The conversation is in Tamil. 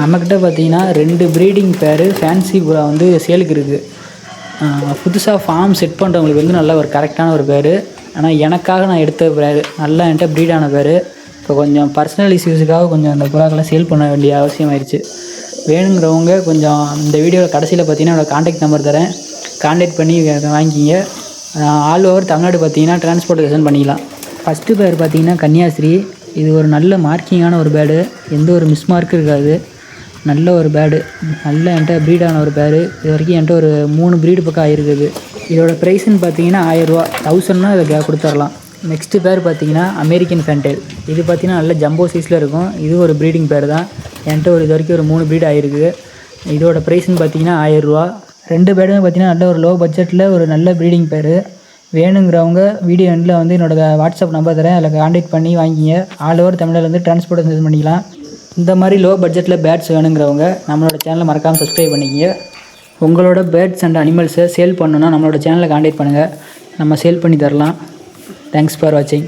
நம்மக்கிட்ட பார்த்தீங்கன்னா ரெண்டு ப்ரீடிங் பேர் ஃபேன்சி புறா வந்து சேலுக்கு இருக்குது புதுசாக ஃபார்ம் செட் பண்ணுறவங்களுக்கு வந்து நல்ல ஒரு கரெக்டான ஒரு பேர் ஆனால் எனக்காக நான் எடுத்த பேர் நல்லா என்கிட்ட ப்ரீடான பேர் இப்போ கொஞ்சம் பர்சனல் இஷ்யூஸுக்காக கொஞ்சம் அந்த புறாக்களை சேல் பண்ண வேண்டிய அவசியம் ஆயிடுச்சு. வேணுங்கிறவங்க கொஞ்சம் இந்த வீடியோவில் கடைசியில் பார்த்தீங்கன்னா என்னோடய காண்டாக்ட் நம்பர் தரேன். காண்டாக்ட் பண்ணி வாங்கிக்கிங்க. ஆல் ஓவர் தமிழ்நாடு பார்த்தீங்கன்னா டிரான்ஸ்போர்ட்டேஷன் பண்ணிக்கலாம். ஃபஸ்ட்டு பேர் பார்த்தீங்கன்னா கன்னியாஸ்ரீ இது ஒரு நல்ல மார்க்கிங்கான ஒரு பேடு எந்த ஒரு மிஸ் மார்க்கும் இருக்காது. நல்ல ஒரு பேடு நல்ல என்கிட்ட ப்ரீடான ஒரு பேடு இது வரைக்கும் என்கிட்ட ஒரு மூணு ப்ரீடு பக்கம் ஆயிருக்குது. இதோட ப்ரைஸ்ன்னு பார்த்தீங்கன்னா ஆயிரரூவா. தௌசண்ட்னா இதை கே- கொடுத்துர்லாம் நெக்ஸ்ட்டு பேர் பார்த்தீங்கன்னா அமெரிக்கன் ஃபென்டைல் இது பார்த்தீங்கன்னா நல்ல ஜம்போ சைஸில் இருக்கும். இது ஒரு ப்ரீடிங் பேர் தான். என்கிட்ட ஒரு இது வரைக்கும் ஒரு மூணு ப்ரீட் ஆகிருக்கு இதோட ப்ரைஸ்ன்னு பார்த்தீங்கன்னா ஆயிரரூவா. ரெண்டு பேருமே பார்த்தீங்கன்னா நல்ல ஒரு லோ பட்ஜெட்டில் ஒரு நல்ல ப்ரீடிங் பேர் வேணுங்கிறவங்க வீடியோ எண்டில் வந்து என்னோட வாட்ஸ்அப் நம்பர் தரேன். அதில் காண்டாக்ட் பண்ணி வாங்கிங்க. ஆல் ஓவர் தமிழில் வந்து டிரான்ஸ்போர்ட் பண்ணிக்கலாம். இந்த மாதிரி லோ பட்ஜெட்டில் பேட்ஸ் வேணுங்கிறவங்க நம்மளோட சேனலை மறக்காமல் சப்ஸ்கிரைப் பண்ணிக்கிங்க. உங்களோட பேர்ட்ஸ் அண்ட் அனிமல்ஸை சேல் பண்ணணுன்னா நம்மளோட சேனலை காண்டாக்ட் பண்ணுங்கள் நம்ம சேல் பண்ணி தரலாம். தேங்க்ஸ் ஃபார் வாட்சிங்